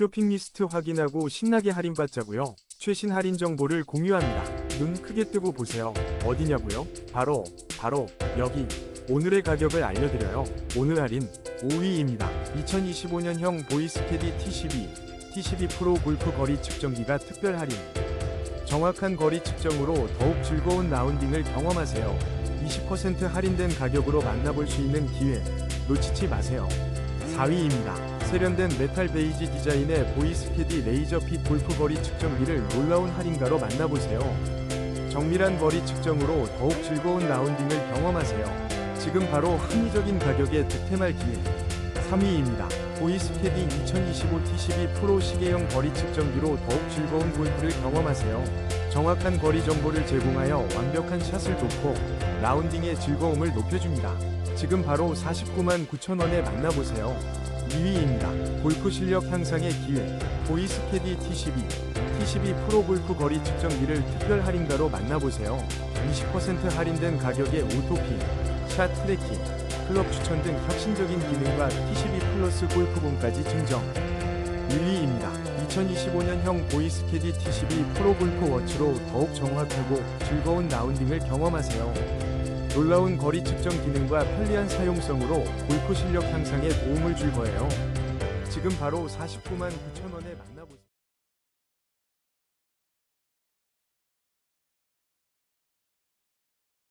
쇼핑 리스트 확인하고 신나게 할인받자고요. 최신 할인 정보를 공유합니다. 눈 크게 뜨고 보세요. 어디냐고요? 바로 바로 여기. 오늘의 가격을 알려드려요. 오늘 할인 5위입니다. 2025년형 보이스캐디 T12, T12 프로 골프 거리 측정기가 특별 할인. 정확한 거리 측정으로 더욱 즐거운 라운딩을 경험하세요. 20% 할인된 가격으로 만나볼 수 있는 기회 놓치지 마세요. 4위입니다. 세련된 메탈 베이지 디자인의 보이스캐디 레이저 핏 골프 거리 측정기를 놀라운 할인가로 만나보세요. 정밀한 거리 측정으로 더욱 즐거운 라운딩을 경험하세요. 지금 바로 합리적인 가격에 득템할 기회. 3위입니다. 보이스캐디 2025 T12 프로 시계형 거리 측정기로 더욱 즐거운 골프를 경험하세요. 정확한 거리 정보를 제공하여 완벽한 샷을 돕고 라운딩의 즐거움을 높여줍니다. 지금 바로 49만 9천 원에 만나보세요. 2위입니다. 골프 실력 향상의 기회. 보이스캐디 T12, T12 프로 골프 거리 측정기를 특별 할인가로 만나보세요. 20% 할인된 가격에 오토핀, 샷 트래킹, 클럽 추천 등 혁신적인 기능과 T12 플러스 골프공까지 증정. 1위입니다. 2025년형 보이스캐디 T12 프로 골프 워치로 더욱 정확하고 즐거운 라운딩을 경험하세요. 놀라운 거리 측정 기능과 편리한 사용성으로 골프 실력 향상에 도움을 줄 거예요. 지금 바로 49만 9천 원에 만나보세요.